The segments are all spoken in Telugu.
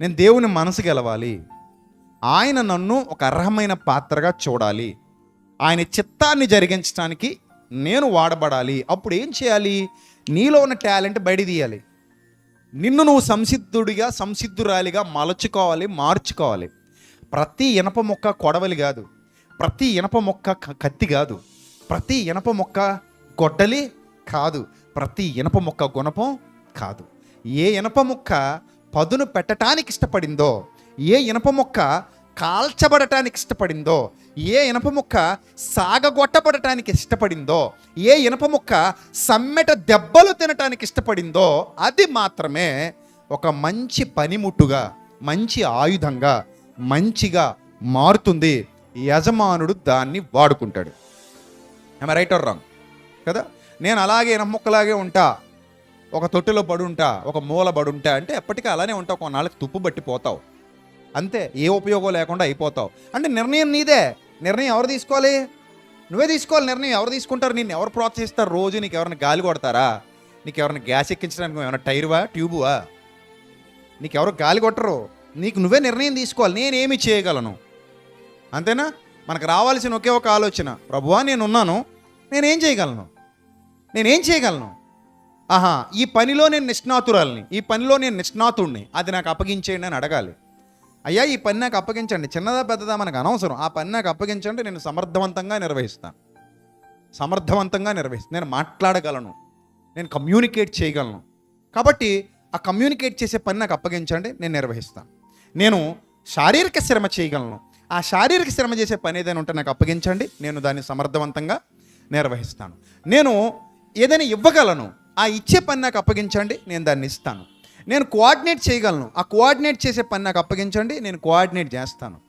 నేను దేవుని మనసు గెలవాలి. ఆయన నన్ను ఒక అర్హమైన పాత్రగా చూడాలి. ఆయన చిత్తాన్ని జరిగించడానికి నేను వాడబడాలి. అప్పుడు ఏం చేయాలి? నీలో ఉన్న టాలెంట్ బయట తీయాలి. నిన్ను నువ్వు సంసిద్ధుడిగా సంసిద్ధురాలిగా మలచుకోవాలి మార్చుకోవాలి. ప్రతి ఇనప మొక్క కొడవలి కాదు. ప్రతి ఇనప మొక్క కత్తి కాదు. ప్రతి ఇనప మొక్క గొడ్డలి కాదు. ప్రతి ఇనప మొక్క గుణపం కాదు. ఏ ఇనప మొక్క పదును పెట్టడానికి ఇష్టపడిందో ఏ ఇనప మొక్క కాల్చబడటానికి ఇష్టపడిందో ఏ ఇనప ముక్క సాగగొట్టబడటానికి ఇష్టపడిందో ఏ ఇనప ముక్క సమ్మెట దెబ్బలు తినటానికి ఇష్టపడిందో అది మాత్రమే ఒక మంచి పనిముట్టుగా మంచి ఆయుధంగా మంచిగా మారుతుంది. యజమానుడు దాన్ని వాడుకుంటాడు. రైట్ ఆర్ రాంగ్ కదా? నేను అలాగే ఇనప ముక్కలాగే ఉంటా. ఒక తొట్టిలో పడుంటా ఒక మూల పడుంటా అంటే ఎప్పటికీ అలానే ఉంటావు కొన్నాళ్ళకి తుప్పు బట్టి పోతావు. అంతే ఏ ఉపయోగం లేకుండా అయిపోతావు. అంటే నిర్ణయం నీదే. నిర్ణయం ఎవరు తీసుకోవాలి? నువ్వే తీసుకోవాలి నిర్ణయం. ఎవరు తీసుకుంటారు? నిన్ను ఎవరు ప్రోత్సహిస్తారు రోజు? నీకు ఎవరిని గాలి కొడతారా? నీకు ఎవరిని గ్యాస్ ఎక్కించడానికి ఏమైనా టైర్వా? ట్యూబువా? నీకు ఎవరు గాలి కొట్టరు. నీకు నువ్వే నిర్ణయం తీసుకోవాలి. నేనేమి చేయగలను? అంతేనా? మనకు రావాల్సిన ఒకే ఒక ఆలోచన. ప్రభువా నేను ఉన్నాను నేనేం చేయగలను? నేనేం చేయగలను? ఆహా ఈ పనిలో నేను నిష్ణాతురాల్ని ఈ పనిలో నేను నిష్ణాతుడిని అది నాకు అప్పగించేయండి అని అడగాలి. అయ్యా ఈ పని నాకు అప్పగించండి చిన్నదా పెద్దదా మనకు అనవసరం. ఆ పని నాకు అప్పగించండి నేను సమర్థవంతంగా నిర్వహిస్తాను. సమర్థవంతంగా నిర్వహిస్తాను. నేను మాట్లాడగలను. నేను కమ్యూనికేట్ చేయగలను. కాబట్టి ఆ కమ్యూనికేట్ చేసే పని నాకు అప్పగించండి నేను నిర్వహిస్తాను. నేను శారీరక శ్రమ చేయగలను. ఆ శారీరక శ్రమ చేసే పని ఏదైనా ఉంటే నాకు అప్పగించండి నేను దాన్ని సమర్థవంతంగా నిర్వహిస్తాను. నేను ఏదైనా ఇవ్వగలను ఆ ఇచ్చే పని నాకు అప్పగించండి నేను దాన్ని ఇస్తాను. నేను కోఆర్డినేట్ చేయగలను. ఆ కోఆర్డినేట్ చేసే పని నాకు అప్పగించండి నేను కోఆర్డినేట్ చేస్తాను.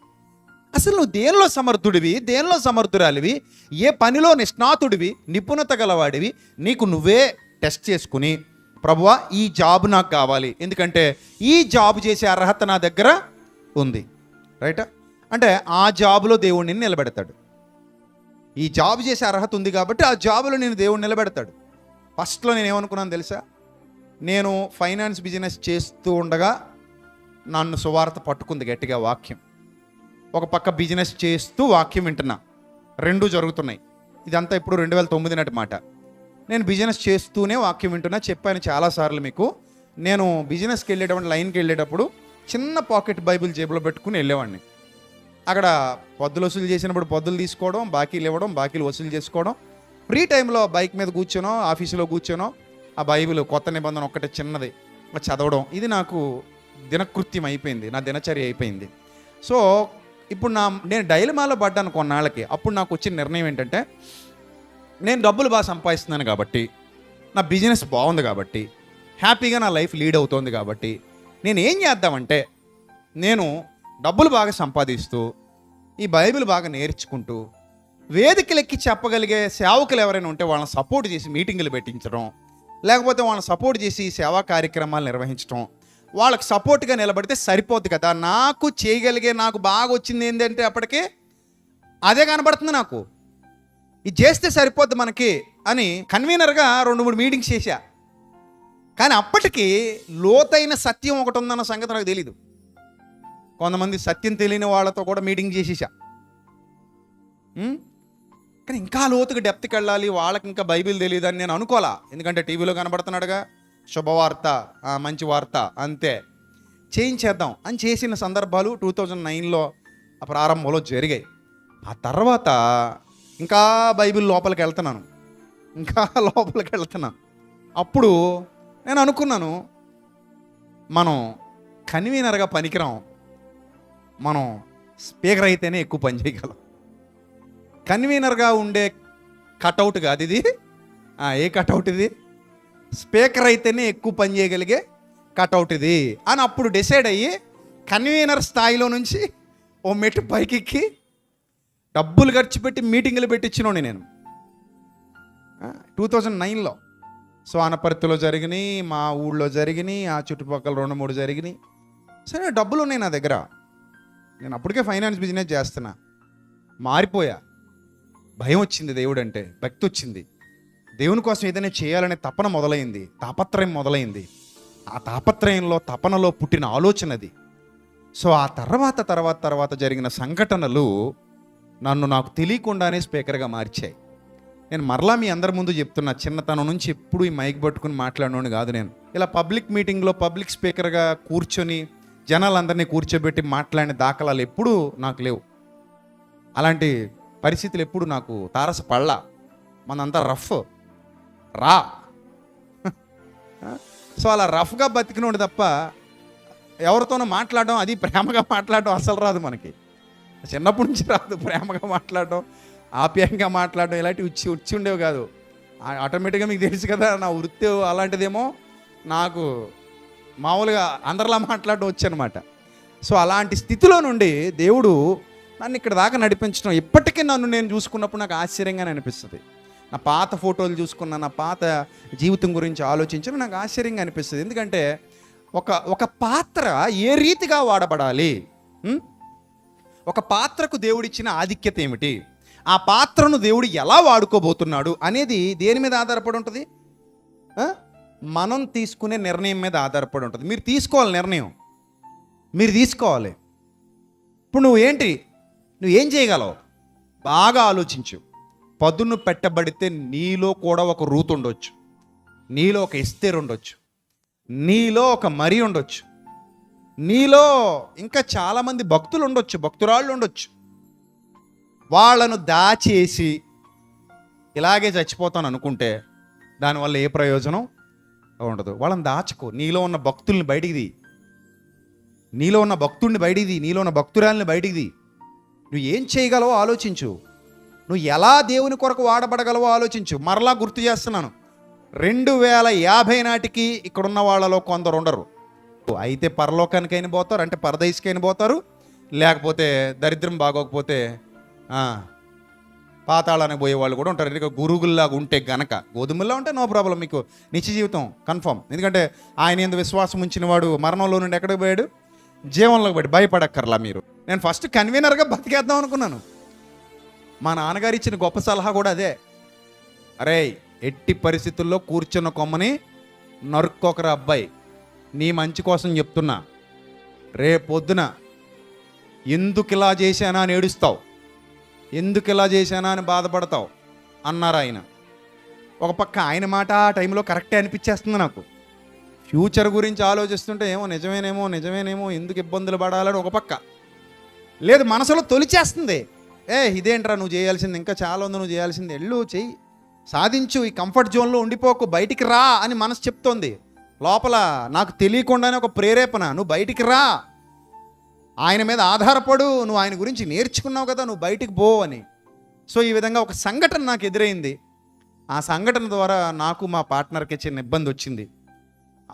అసలు నువ్వు దేనిలో సమర్థుడివి? దేనిలో సమర్థురాలివి? ఏ పనిలో నిష్ణాతుడివి నిపుణత గలవాడివి? నీకు నువ్వే టెస్ట్ చేసుకుని ప్రభువా ఈ జాబ్ నాకు కావాలి. ఎందుకంటే ఈ జాబ్ చేసే అర్హత నా దగ్గర ఉంది. రైటా అంటే ఆ జాబ్లో దేవుడిని నిలబెడతాడు. ఈ జాబ్ చేసే అర్హత ఉంది కాబట్టి ఆ జాబులో నేను దేవుడిని నిలబెడతాడు. ఫస్ట్లో నేను ఏమనుకున్నాను తెలుసా? నేను ఫైనాన్స్ బిజినెస్ చేస్తూ ఉండగా నన్ను సువార్త పట్టుకుంది గట్టిగా వాక్యం. ఒక పక్క బిజినెస్ చేస్తూ వాక్యం వింటున్నా. రెండు జరుగుతున్నాయి. ఇదంతా ఇప్పుడు రెండు వేల తొమ్మిది నాటి మాట. నేను బిజినెస్ చేస్తూనే వాక్యం వింటున్నా. చెప్పాను చాలాసార్లు మీకు. నేను బిజినెస్కి వెళ్ళేటప్పుడు లైన్కి వెళ్ళేటప్పుడు చిన్న పాకెట్ బైబిల్ జేబులో పెట్టుకుని వెళ్ళేవాడిని. అక్కడ పద్దులు వసూలు చేసినప్పుడు పద్దులు తీసుకోవడం బాకీలు ఇవ్వడం బాకీలు వసూలు చేసుకోవడం ఫ్రీ టైంలో బైక్ మీద కూర్చోనో ఆఫీసులో కూర్చోనో ఆ బైబిల్ కొత్త నిబంధన ఒక్కటే చిన్నది చదవడం. ఇది నాకు దినకృత్యం అయిపోయింది నా దినచర్య అయిపోయింది. సో ఇప్పుడు నా నేను డైలమాలో పడ్డాను కొన్నాళ్ళకి. అప్పుడు నాకు వచ్చిన నిర్ణయం ఏంటంటే నేను డబ్బులు బాగా సంపాదిస్తున్నాను కాబట్టి నా బిజినెస్ బాగుంది కాబట్టి హ్యాపీగా నా లైఫ్ లీడ్ అవుతోంది కాబట్టి నేను ఏం చేద్దామంటే నేను డబ్బులు బాగా సంపాదిస్తూ ఈ బైబిల్ బాగా నేర్చుకుంటూ వేదికలెక్కి చెప్పగలిగే సేవకులు ఎవరైనా ఉంటే వాళ్ళని సపోర్ట్ చేసి మీటింగులు పెట్టించడం లేకపోతే వాళ్ళని సపోర్ట్ చేసి సేవా కార్యక్రమాలు నిర్వహించడం వాళ్ళకి సపోర్ట్గా నిలబడితే సరిపోద్ది కదా. నాకు చేయగలిగే నాకు బాగా వచ్చింది ఏంటంటే అప్పటికే అదే కనబడుతుంది నాకు. ఇది చేస్తే సరిపోద్ది మనకి అని కన్వీనర్గా రెండు మూడు మీటింగ్స్ చేశా. కానీ అప్పటికి లోతైన సత్యం ఒకటి ఉందన్న సంగతి నాకు తెలీదు. కొంతమంది సత్యం తెలియని వాళ్ళతో కూడా మీటింగ్ చేసేసా కానీ ఇంకా లోతుగా డెప్త్కి వెళ్ళాలి. వాళ్ళకి ఇంకా బైబిల్ తెలియదు అని నేను అనుకోవాలా ఎందుకంటే టీవీలో కనబడుతున్నాడుగా. శుభవార్త మంచి వార్త అంతే. చేయించేద్దాం అని చేసిన సందర్భాలు టూ థౌజండ్ నైన్లో ఆ ప్రారంభంలో జరిగాయి. ఆ తర్వాత ఇంకా బైబిల్ లోపలికి వెళ్తున్నాను. ఇంకా లోపలికి వెళ్తున్నాను. అప్పుడు నేను అనుకున్నాను మనం కన్వీనర్గా పనికిరాం. మనం స్పీకర్ అయితేనే ఎక్కువ పని చేయగలం. కన్వీనర్గా ఉండే కటౌట్ కాదు ఇది? ఏ కటౌట్ ఇది? స్పీకర్ అయితేనే ఎక్కువ పని చేయగలిగే కటౌట్ ఇది అని అప్పుడు డిసైడ్ అయ్యి కన్వీనర్ స్థాయిలో నుంచి ఓ మెట్టు పైకెక్కి డబ్బులు ఖర్చు పెట్టి మీటింగులు పెట్టించినోని నేను. టూ థౌజండ్ నైన్లో సో జరిగినాయి మా ఊళ్ళో జరిగినాయి ఆ చుట్టుపక్కల రెండు మూడు జరిగినాయి. సరే డబ్బులు ఉన్నాయి నా దగ్గర. నేను అప్పటికే ఫైనాన్స్ బిజినెస్ చేస్తున్నా. మారిపోయా. భయం వచ్చింది దేవుడు అంటే భక్తి వచ్చింది. దేవుని కోసం ఏదైనా చేయాలనే తపన మొదలైంది తాపత్రయం మొదలైంది. ఆ తాపత్రయంలో తపనలో పుట్టిన ఆలోచన అది. సో ఆ తర్వాత తర్వాత తర్వాత జరిగిన సంఘటనలు నన్ను నాకు తెలియకుండానే స్పీకర్గా మార్చాయి. నేను మరలా మీ అందరి ముందు చెప్తున్నా చిన్నతనం నుంచి ఎప్పుడు ఈ మైక్ పట్టుకుని మాట్లాడినోని కాదు నేను. ఇలా పబ్లిక్ మీటింగ్లో పబ్లిక్ స్పీకర్గా కూర్చొని జనాలందరినీ కూర్చోబెట్టి మాట్లాడిన దాఖలాలు ఎప్పుడూ నాకు లేవు. అలాంటి పరిస్థితులు ఎప్పుడు నాకు తారసపడలా మనంతా రఫ్. రా. సో అలా రఫ్గా బతికినోడు తప్ప ఎవరితోనో మాట్లాడడం అది ప్రేమగా మాట్లాడడం అసలు రాదు మనకి. చిన్నప్పటి నుంచి రాదు ప్రేమగా మాట్లాడడం ఆప్యాయంగా మాట్లాడడం ఇలాంటివి ఉచ్చి వచ్చి ఉండేవి కాదు. ఆటోమేటిక్గా మీకు తెలుసు కదా నా వృత్తి అలాంటిదేమో నాకు మామూలుగా అందరిలా మాట్లాడడం వచ్చనమాట. సో అలాంటి స్థితిలో నుండి దేవుడు నన్ను ఇక్కడ దాకా నడిపించడం ఇప్పటికీ నన్ను నేను చూసుకున్నప్పుడు నాకు ఆశ్చర్యంగానే అనిపిస్తుంది. నా పాత ఫోటోలు చూసుకున్న నా పాత జీవితం గురించి ఆలోచించడం నాకు ఆశ్చర్యంగా అనిపిస్తుంది. ఎందుకంటే ఒక ఒక పాత్ర ఏ రీతిగా వాడబడాలి? ఒక పాత్రకు దేవుడిచ్చిన ఆధిక్యత ఏమిటి? ఆ పాత్రను దేవుడు ఎలా వాడుకోబోతున్నాడు అనేది దేని మీద ఆధారపడి ఉంటుంది? మనం తీసుకునే నిర్ణయం మీద ఆధారపడి ఉంటుంది. మీరు తీసుకోవాలి నిర్ణయం. మీరు తీసుకోవాలి. ఇప్పుడు నువ్వు ఏంటి నువ్వు ఏం చేయగలవు? బాగా ఆలోచించు. పదును పెట్టబడితే నీలో కూడా ఒక రూత్ ఉండొచ్చు. నీలో ఒక ఇస్తేరు ఉండొచ్చు. నీలో ఒక మరి ఉండొచ్చు. నీలో ఇంకా చాలామంది భక్తులు ఉండొచ్చు భక్తురాళ్ళు ఉండొచ్చు. వాళ్ళను దాచేసి ఇలాగే చచ్చిపోతాను అనుకుంటే దానివల్ల ఏ ప్రయోజనం? ఉండదు. వాళ్ళని దాచుకో. నీలో ఉన్న భక్తుల్ని బయటికి నీలో ఉన్న భక్తుడిని బయటికి నీలో ఉన్న భక్తురాల్ని బయటికి నువ్వు ఏం చేయగలవో ఆలోచించు. నువ్వు ఎలా దేవుని కొరకు వాడబడగలవో ఆలోచించు. మరలా గుర్తు చేస్తున్నాను. రెండు వేల యాభై నాటికి ఇక్కడున్న వాళ్ళలో కొందరు ఉండరు. అయితే పరలోకానికైనా పోతారు అంటే పరదేశికైనా పోతారు లేకపోతే దరిద్రం బాగోకపోతే పాతాళానికి పోయే వాళ్ళు కూడా ఉంటారు. ఎందుకంటే గురుగుల్లాగా ఉంటే గనక గోధుమల్లా ఉంటే నో ప్రాబ్లం మీకు. నిత్య జీవితం కన్ఫర్మ్. ఎందుకంటే ఆయన ఎందు విశ్వాసం ఉంచిన వాడు మరణంలో నుండి ఎక్కడికి పోయాడు? జీవంలోకి బట్టి భయపడక్కర్లా మీరు. నేను ఫస్ట్ కన్వీనర్గా బతికేద్దాం అనుకున్నాను. మా నాన్నగారు ఇచ్చిన గొప్ప సలహా కూడా అదే. అరే ఎట్టి పరిస్థితుల్లో కూర్చున్న కొమ్మని నరుక్కోకరా అబ్బాయి. నీ మంచి కోసం చెప్తున్నా. రేపొద్దున ఎందుకు ఇలా చేశానా అని ఏడుస్తావు? ఎందుకు ఇలా చేశానా అని బాధపడతావు? అన్నారు ఆయన. ఒక పక్క ఆయన మాట ఆ టైంలో కరెక్టే అనిపించేస్తుంది నాకు. ఫ్యూచర్ గురించి ఆలోచిస్తుంటే ఏమో నిజమేనేమో నిజమేనేమో ఎందుకు ఇబ్బందులు పడాలని ఒక పక్క. లేదు మనసులో తొలిచేస్తుంది. ఏ ఇదేంట్రా నువ్వు చేయాల్సింది ఇంకా చాలా ఉంది నువ్వు చేయాల్సింది. ఎళ్ళు చెయ్యి. సాధించు ఈ కంఫర్ట్ జోన్లో ఉండిపోకు బయటికి రా అని మనసు చెప్తోంది. లోపల నాకు తెలియకుండానే ఒక ప్రేరేపణ నువ్వు బయటికి రా. ఆయన మీద ఆధారపడు నువ్వు ఆయన గురించి నేర్చుకున్నావు కదా నువ్వు బయటికి పో అని. సో ఈ విధంగా ఒక సంఘటన నాకు ఎదురైంది. ఆ సంఘటన ద్వారా నాకు మా పార్ట్నర్కి చిన్న ఇబ్బంది వచ్చింది.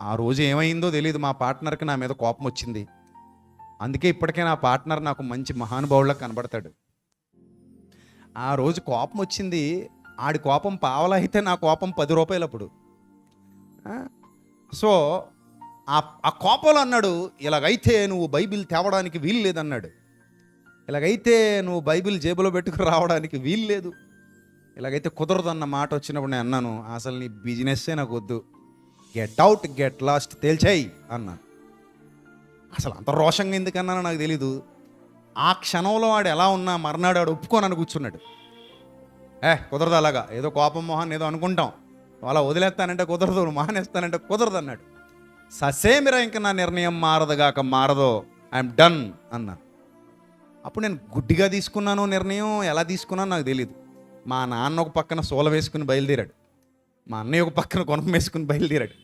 ఆ రోజు ఏమైందో తెలియదు మా పార్ట్నర్కి నా మీద కోపం వచ్చింది. అందుకే ఇప్పటికే నా పార్ట్నర్ నాకు మంచి మహానుభావులా కనబడతాడు. ఆ రోజు కోపం వచ్చింది. ఆడి కోపం పావలా అయితే నా కోపం పది రూపాయలు అప్పుడు సో ఆ ఆ కోపంలో అన్నాడు ఇలాగైతే నువ్వు బైబిల్ తేవడానికి వీలు లేదన్నాడు. ఇలాగైతే నువ్వు బైబిల్ జేబులో పెట్టుకుని రావడానికి వీలు లేదు. ఇలాగైతే కుదరదన్న మాట వచ్చినప్పుడు నేను అన్నాను అసలు నీ బిజినెస్సే నాకు వద్దు. గెట్ అవుట్ గెట్ లాస్ట్ తేల్చేయి అన్నాను అసలు అంత రోషంగా ఎందుకన్నానో నాకు తెలీదు. ఆ క్షణంలో వాడు ఎలా ఉన్నా మర్నాడు వాడు ఒప్పుకోనని కూర్చున్నాడు. ఏ కుదరదు అలాగా. ఏదో కోపం మొహాన్ని ఏదో అనుకుంటాం. అలా వదిలేస్తానంటే కుదరదు మానేస్తానంటే కుదరదు అన్నాడు. ససేమిరా ఇంక నా నిర్ణయం మారదుగాక మారదో ఐఎమ్ డన్ అన్నా. అప్పుడు నేను గుడ్డిగా తీసుకున్నాను నిర్ణయం ఎలా తీసుకున్నానో నాకు తెలియదు మా నాన్న ఒక పక్కన సోల వేసుకుని బయలుదేరాడు. మా అన్నయ్య ఒక పక్కన కొనం వేసుకుని బయలుదేరాడు.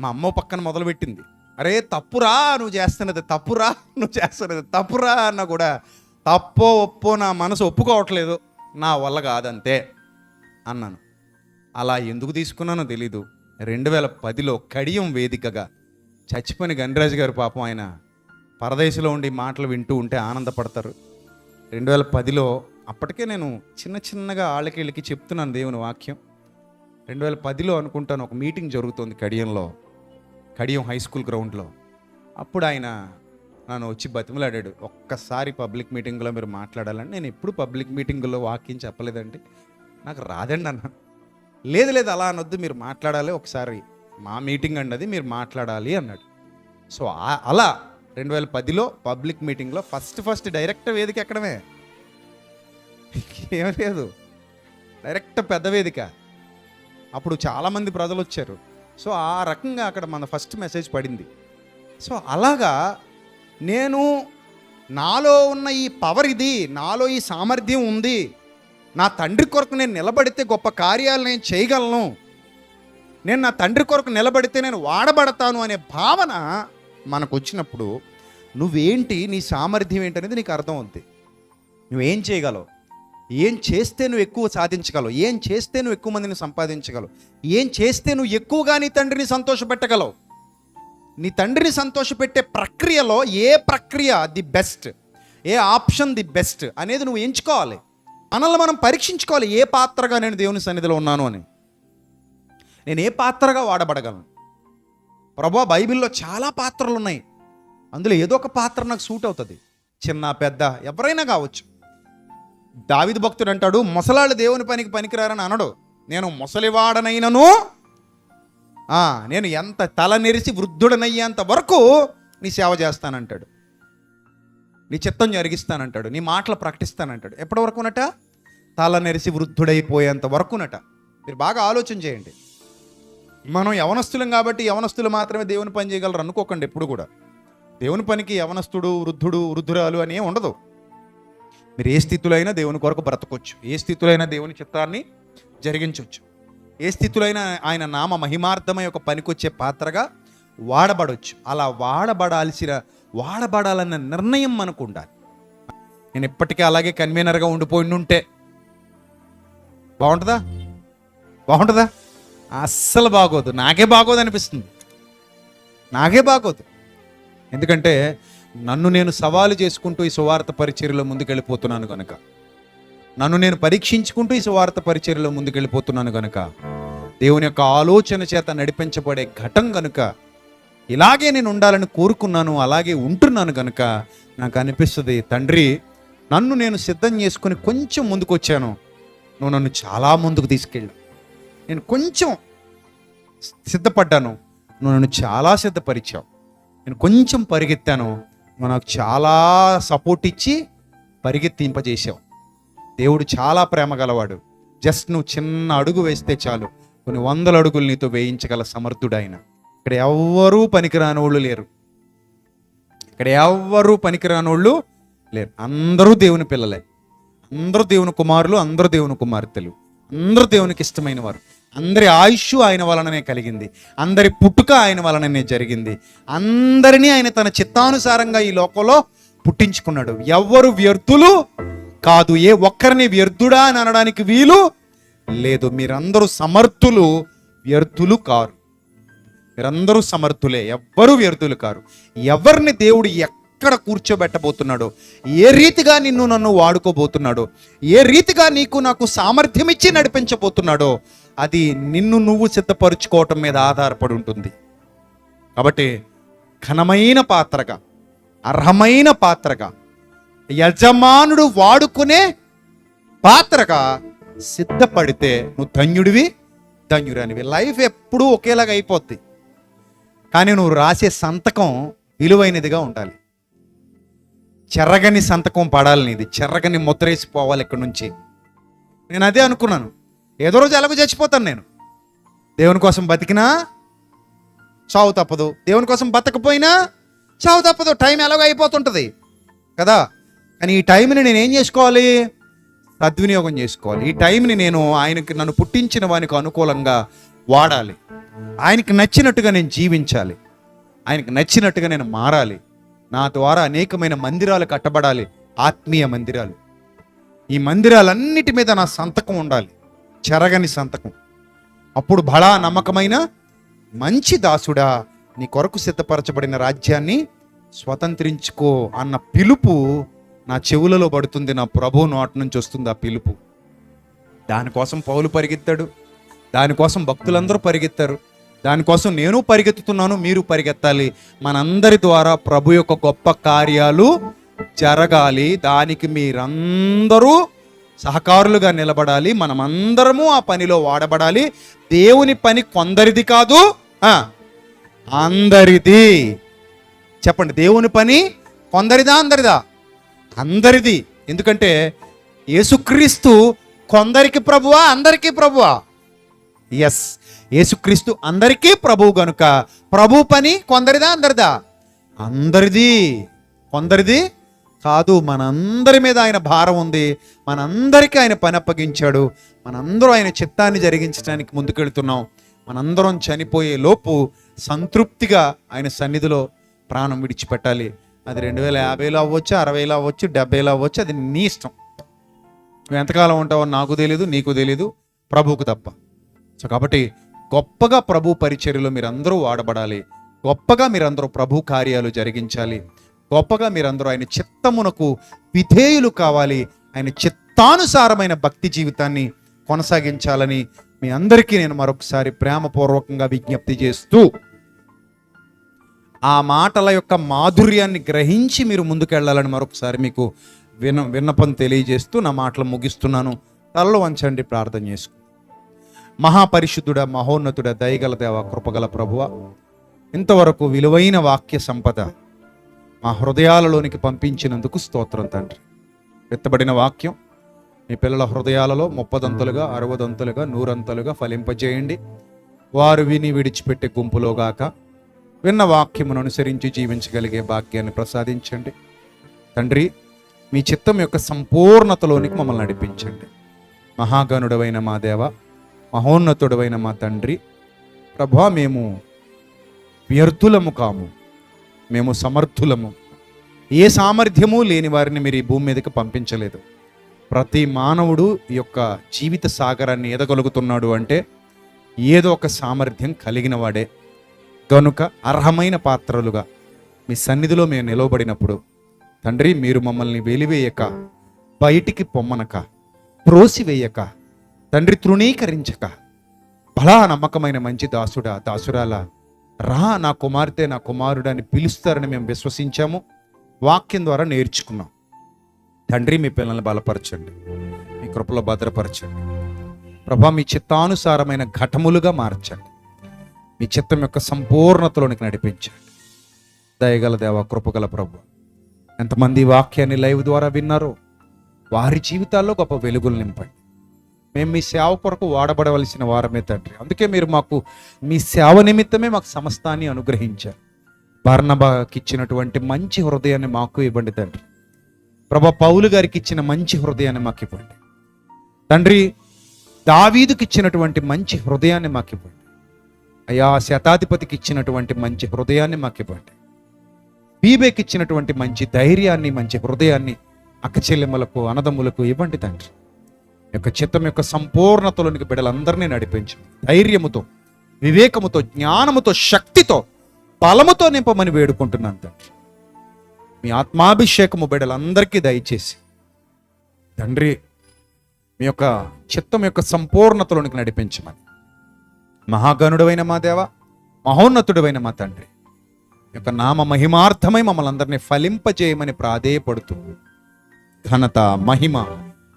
మా అమ్మ పక్కన మొదలుపెట్టింది. అరే తప్పురా నువ్వు చేస్తున్నది తప్పురా నువ్వు చేస్తున్నది తప్పురా అన్న కూడా తప్పో ఒప్పో నా మనసు ఒప్పుకోవట్లేదు. నా వల్ల కాదంతే అన్నాను. అలా ఎందుకు తీసుకున్నానో తెలీదు. రెండు వేల పదిలో కడియం వేదికగా చచ్చిపోయిన గణరాజు గారు పాపం ఆయన పరదేశంలో ఉండి మాటలు వింటూ ఉంటే ఆనందపడతారు. రెండు వేల పదిలో అప్పటికే నేను చిన్న చిన్నగా ఆళ్ళకి వీళ్ళకి చెప్తున్నాను దేవుని వాక్యం. రెండు వేల పదిలో అనుకుంటాను ఒక మీటింగ్ జరుగుతుంది కడియంలో కడియం హై స్కూల్ గ్రౌండ్లో. అప్పుడు ఆయన నన్ను వచ్చి బతిమలాడాడు. ఒక్కసారి పబ్లిక్ మీటింగ్లో మీరు మాట్లాడాలని నేను ఎప్పుడు పబ్లిక్ మీటింగ్లో వాక్యం చెప్పలేదండి. నాకు రాదండి అన్న. లేదు లేదు అలా అనొద్దు మీరు మాట్లాడాలి ఒకసారి. మా మీటింగ్ అన్నది మీరు మాట్లాడాలి అన్నాడు. సో అలా రెండు వేల పదిలో పబ్లిక్ మీటింగ్లో ఫస్ట్ ఫస్ట్ డైరెక్ట్ వేదిక ఎక్కడమే? ఏం లేదు. డైరెక్ట్ పెద్ద వేదిక. అప్పుడు చాలామంది ప్రజలు వచ్చారు సో ఆ రకంగా అక్కడ మన ఫస్ట్ మెసేజ్ పడింది. సో అలాగా నేను నాలో ఉన్న ఈ పవర్ ఇది నాలో ఈ సామర్థ్యం ఉంది. నా తండ్రి కొరకు నేను నిలబడితే గొప్ప కార్యాలు నేను చేయగలను. నేను నా తండ్రి కొరకు నిలబడితే నేను వాడబడతాను అనే భావన మనకు వచ్చినప్పుడు నువ్వేంటి నీ సామర్థ్యం ఏంటనేది నీకు అర్థం అవుద్ది నువ్వేం చేయగలవు? ఏం చేస్తే నువ్వు ఎక్కువ సాధించగలవు? ఏం చేస్తే నువ్వు ఎక్కువ మందిని సంపాదించగలవు? ఏం చేస్తే నువ్వు ఎక్కువగా నీ తండ్రిని సంతోషపెట్టగలవు? నీ తండ్రిని సంతోషపెట్టే ప్రక్రియలో ఏ ప్రక్రియ ది బెస్ట్? ఏ ఆప్షన్ ది బెస్ట్ అనేది నువ్వు ఎంచుకోవాలి. మనల్ని మనం పరీక్షించుకోవాలి. ఏ పాత్రగా నేను దేవుని సన్నిధిలో ఉన్నాను అని. నేను ఏ పాత్రగా వాడబడగలను? ప్రభా బైబిల్లో చాలా పాత్రలు ఉన్నాయి అందులో ఏదో ఒక పాత్ర నాకు సూట్ అవుతుంది. చిన్న పెద్ద ఎవరైనా కావచ్చు. దావిద భక్తుడు అంటాడు ముసలాళ్ళు దేవుని పనికి పనికిరారని అనడు. నేను ముసలివాడనైనను నేను ఎంత తల నెరిసి వృద్ధుడనయ్యేంత వరకు నీ సేవ చేస్తానంటాడు. నీ చిత్తం జరిగిస్తానంటాడు. నీ మాటలు ప్రకటిస్తానంటాడు. ఎప్పటి వరకునట? తల నెరిసి వృద్ధుడైపోయేంత వరకునట. మీరు బాగా ఆలోచన చేయండి. మనం యవనస్తులం కాబట్టి యవనస్తులు మాత్రమే దేవుని పని చేయగలరు అనుకోకండి ఎప్పుడు కూడా. దేవుని పనికి యవనస్తుడు వృద్ధుడు వృద్ధురాలు అని ఉండదు. మీరు ఏ స్థితిలో అయినా దేవుని కొరకు బ్రతకొచ్చు. ఏ స్థితిలో అయినా దేవుని చిత్తాన్ని జరిగించవచ్చు ఏ స్థితిలో అయినా ఆయన నామ మహిమార్థమై ఒక పనికొచ్చే పాత్రగా వాడబడవచ్చు అలా వాడబడాల్సిన వాడబడాలన్న నిర్ణయం మనకు ఉండాలి. నేను ఇప్పటికీ అలాగే కన్వీనర్గా ఉండిపోయి ఉంటే బాగుంటుందా? బాగుంటుందా? అస్సలు బాగోదు. నాకే బాగోదు అనిపిస్తుంది నాకే బాగోదు. ఎందుకంటే నన్ను నేను సవాలు చేసుకుంటూ ఈ సువార్త పరిచర్యలో ముందుకెళ్ళిపోతున్నాను కనుక నన్ను నేను పరీక్షించుకుంటూ ఈ సువార్త పరిచర్యలో ముందుకెళ్ళిపోతున్నాను కనుక దేవుని యొక్క ఆలోచన చేత నడిపించబడే ఘటం కనుక ఇలాగే నేను ఉండాలని కోరుకున్నాను అలాగే ఉంటున్నాను కనుక నాకు అనిపిస్తుంది తండ్రి నన్ను నేను సిద్ధం చేసుకుని కొంచెం ముందుకు వచ్చాను నువ్వు నన్ను చాలా ముందుకు తీసుకెళ్ళు. నేను కొంచెం సిద్ధపడ్డాను. నువ్వు నన్ను చాలా సిద్ధపరిచావు. నేను కొంచెం పరిగెత్తాను. మనకు చాలా సపోర్ట్ ఇచ్చి పరిగెత్తింపజేసావు దేవుడు చాలా ప్రేమ గలవాడు. జస్ట్ నువ్వు చిన్న అడుగు వేస్తే చాలు. కొన్ని వందల అడుగులు నీతో వేయించగల సమర్థుడు ఆయన ఇక్కడ ఎవ్వరూ పనికిరాని వాళ్ళు లేరు. ఇక్కడ ఎవ్వరూ పనికిరాని వాళ్ళు లేరు. అందరూ దేవుని పిల్లలే. అందరూ దేవుని కుమారులు అందరూ దేవుని కుమార్తెలు. అందరూ దేవునికి ఇష్టమైన వారు. అందరి ఆయుష్ ఆయన వలననే కలిగింది. అందరి పుట్టుక ఆయన వలననే జరిగింది. అందరినీ ఆయన తన చిత్తానుసారంగా ఈ లోకంలో పుట్టించుకున్నాడు. ఎవ్వరు వ్యర్థులు కాదు. ఏ ఒక్కరిని వ్యర్థుడా అని అనడానికి వీలు లేదు. మీరందరూ సమర్థులు వ్యర్థులు కారు. మీరందరూ సమర్థులే. ఎవ్వరూ వ్యర్థులు కారు. ఎవరిని దేవుడు ఎక్కడ కూర్చోబెట్టబోతున్నాడో ఏ రీతిగా నిన్ను నన్ను వాడుకోబోతున్నాడో ఏ రీతిగా నీకు నాకు సామర్థ్యం ఇచ్చి నడిపించబోతున్నాడో అది నిన్ను నువ్వు సిద్ధపరుచుకోవటం మీద ఆధారపడి ఉంటుంది. కాబట్టి ఘనమైన పాత్రగా అర్హమైన పాత్రగా యజమానుడు వాడుకునే పాత్రగా సిద్ధపడితే నువ్వు ధన్యుడివి ధన్యురానివి లైఫ్ ఎప్పుడూ ఒకేలాగా అయిపోద్ది. కానీ నువ్వు రాసే సంతకం విలువైనదిగా ఉండాలి. చెరగని సంతకం పడాలి నీది. చెరగని ముద్రేసిపోవాలి ఇక్కడి నుంచి. నేను అదే అనుకున్నాను. ఏదో రోజు ఎలాగో చచ్చిపోతాను నేను. దేవుని కోసం బతికినా చావు తప్పదు. దేవుని కోసం బతకపోయినా చావు తప్పదు. టైం ఎలాగో అయిపోతుంటుంది. కదా? కానీ ఈ టైంని నేను ఏం చేసుకోవాలి? సద్వినియోగం చేసుకోవాలి. ఈ టైంని నేను ఆయనకి నన్ను పుట్టించిన వానికి అనుకూలంగా వాడాలి. ఆయనకి నచ్చినట్టుగా నేను జీవించాలి. ఆయనకి నచ్చినట్టుగా నేను మారాలి. నా ద్వారా అనేకమైన మందిరాలు కట్టబడాలి. ఆత్మీయ మందిరాలు. ఈ మందిరాలన్నిటి మీద నా సంతకం ఉండాలి. చెరగని సంతకం. అప్పుడు బళా నమ్మకమైన మంచి దాసుడా నీ కొరకు సిద్ధపరచబడిన రాజ్యాన్ని స్వతంత్రించుకో అన్న పిలుపు నా చెవులలో పడుతుంది నా ప్రభు నోట నుంచి వస్తుంది ఆ పిలుపు. దానికోసం పౌలు పరిగెత్తాడు దానికోసం భక్తులందరూ పరిగెత్తారు దానికోసం నేను పరిగెత్తుతున్నాను మీరు పరిగెత్తాలి. మనందరి ద్వారా ప్రభు యొక్క గొప్ప కార్యాలు జరగాలి. దానికి మీరందరూ సహకారులుగా నిలబడాలి. మనమందరము ఆ పనిలో వాడబడాలి. దేవుని పని కొందరిది కాదు అందరిది. చెప్పండి దేవుని పని కొందరిదా అందరిదా? అందరిది. ఎందుకంటే యేసుక్రీస్తు కొందరికి ప్రభువా అందరికీ ప్రభువా? ఎస్ యేసుక్రీస్తు అందరికీ ప్రభువు గనుక ప్రభు పని కొందరిదా అందరిదా? అందరిది. కొందరిది కాదు మనందరి మీద ఆయన భారం ఉంది. మనందరికీ ఆయన పని అప్పగించాడు. మనందరూ ఆయన చిత్తాన్ని జరిగించడానికి ముందుకెళ్తున్నాం. మనందరం చనిపోయే లోపు సంతృప్తిగా ఆయన సన్నిధిలో ప్రాణం విడిచిపెట్టాలి. అది రెండు వేల యాభైలో అవ్వచ్చు అరవైలో అవ్వచ్చు డెబ్బైలో అవ్వచ్చు అది నీ ఇష్టం. నువ్వు ఎంతకాలం ఉంటావో నాకు తెలియదు నీకు తెలియదు ప్రభువుకు తప్ప. సో కాబట్టి గొప్పగా ప్రభు పరిచర్యలో మీరందరూ వాడబడాలి. గొప్పగా మీరందరూ ప్రభు కార్యాలు జరిగించాలి. గొప్పగా మీరందరూ ఆయన చిత్తమునకు విధేయులు కావాలి. ఆయన చిత్తానుసారమైన భక్తి జీవితాన్ని కొనసాగించాలని మీ అందరికీ నేను మరొకసారి ప్రేమపూర్వకంగా విజ్ఞప్తి చేస్తూ ఆ మాటల యొక్క మాధుర్యాన్ని గ్రహించి మీరు ముందుకెళ్ళాలని మరొకసారి మీకు విన విన్నపం తెలియజేస్తూ నా మాటలు ముగిస్తున్నాను. తలలో వంచండి ప్రార్థన చేసుకు మహాపరిశుద్ధుడ మహోన్నతుడ దయగల దేవ కృపగల ప్రభువ ఇంతవరకు విలువైన వాక్య సంపద మా హృదయాలలోనికి పంపించినందుకు స్తోత్రం తండ్రి. ఎత్తబడిన వాక్యం మీ పిల్లల హృదయాలలో ముప్పదంతలుగా అరవదంతలుగా నూరంతలుగా ఫలింపజేయండి. వారు విని విడిచిపెట్టే గుంపులోగాక విన్న వాక్యమును అనుసరించి జీవించగలిగే భాగ్యాన్ని ప్రసాదించండి. తండ్రి మీ చిత్తం యొక్క సంపూర్ణతలోనికి మమ్మల్ని నడిపించండి. మహాగణుడవైన మా దేవ మహోన్నతుడవైన మా తండ్రి ప్రభా మేము వ్యర్థులము కాము. మేము సమర్థులము. ఏ సామర్థ్యము లేని వారిని మీరు ఈ భూమి మీదకి పంపించలేదు. ప్రతి మానవుడు ఈ యొక్క జీవిత సాగరాన్ని ఎదగలుగుతున్నాడు అంటే ఏదో ఒక సామర్థ్యం కలిగిన వాడే. కనుక అర్హమైన పాత్రలుగా మీ సన్నిధిలో మేము నిలవబడినప్పుడు తండ్రి మీరు మమ్మల్ని వెలివేయక బయటికి పొమ్మనక త్రోసివేయక తండ్రి తృణీకరించక బలా నమ్మకమైన మంచి దాసుడా దాసురాలా రా నా కుమార్తె నా కుమారుడని పిలుస్తారని మేము విశ్వసించాము. వాక్యం ద్వారా నేర్చుకున్నాం. తండ్రి మీ పిల్లల్ని బలపరచండి. మీ కృపలో భద్రపరచండి. ప్రభా మీ చిత్తానుసారమైన ఘటములుగా మార్చండి. మీ చిత్తం యొక్క సంపూర్ణతలోనికి నడిపించండి. దయగల దేవ కృపగల ప్రభు ఎంతమంది వాక్యాన్ని లైవ్ ద్వారా విన్నారో వారి జీవితాల్లో గొప్ప వెలుగులు నింపండి. మేము మీ సేవ కొరకు వాడబడవలసిన వారమే తండ్రి. అందుకే మీరు మాకు మీ సేవ నిమిత్తమే మాకు సమస్తాన్ని అనుగ్రహించారు. బర్ణబాకి ఇచ్చినటువంటి మంచి హృదయాన్ని మాకు ఇవ్వండి తండ్రి. ప్రభా పౌలు గారికి ఇచ్చిన మంచి హృదయాన్ని మాకు ఇవ్వండి. తండ్రి దావీదుకి ఇచ్చినటువంటి మంచి హృదయాన్ని మాకు ఇవ్వండి. అయా శతాధిపతికి ఇచ్చినటువంటి మంచి హృదయాన్ని మాకు ఇవ్వండి. బీబేకి ఇచ్చినటువంటి మంచి ధైర్యాన్ని మంచి హృదయాన్ని అక్కచెల్లెమ్మలకు అనదమ్ములకు ఇవ్వండి తండ్రి. యొక్క చిత్తం యొక్క సంపూర్ణతలోనికి బిడ్డలందరినీ నడిపించు. ధైర్యముతో వివేకముతో జ్ఞానముతో శక్తితో బలముతో నింపమని వేడుకుంటున్నాను తండ్రి. మీ ఆత్మాభిషేకము బిడ్డలందరికీ దయచేసి. తండ్రి మీ యొక్క చిత్తం యొక్క సంపూర్ణతలోనికి నడిపించమని. మహాగణుడైన మా దేవ మహోన్నతుడైన మా తండ్రి ఈ యొక్క నామ మహిమార్థమై మమ్మల్ని అందరినీ ఫలింపజేయమని ప్రాధేయపడుతూ ఘనత మహిమ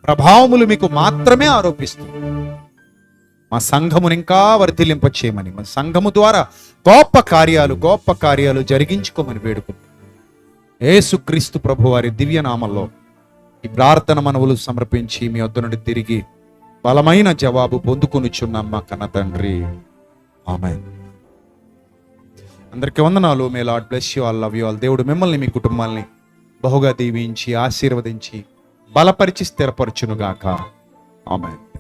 ప్రభావములు మీకు మాత్రమే ఆరోపిస్తుంది. మా సంఘమును ఇంకా వర్ధిలింప చేయమని మా సంఘము ద్వారా గొప్ప కార్యాలు గొప్ప కార్యాలు జరిగించుకోమని వేడుకుంటున్నాం. ఏసుక్రీస్తు ప్రభు వారి దివ్యనామంలో ఈ ప్రార్థన మనవులు సమర్పించి మీ వద్ద నుండి తిరిగి బలమైన జవాబు పొందుకొనిచున్నాం మా కన్న తండ్రి. ఆమె అందరికీ వందనాలు. May Lord bless you all love you all దేవుడు మిమ్మల్ని మీ కుటుంబాల్ని బహుగా దీవించి ఆశీర్వదించి బలపరిచి స్థిరపరచునుగాక. ఆమె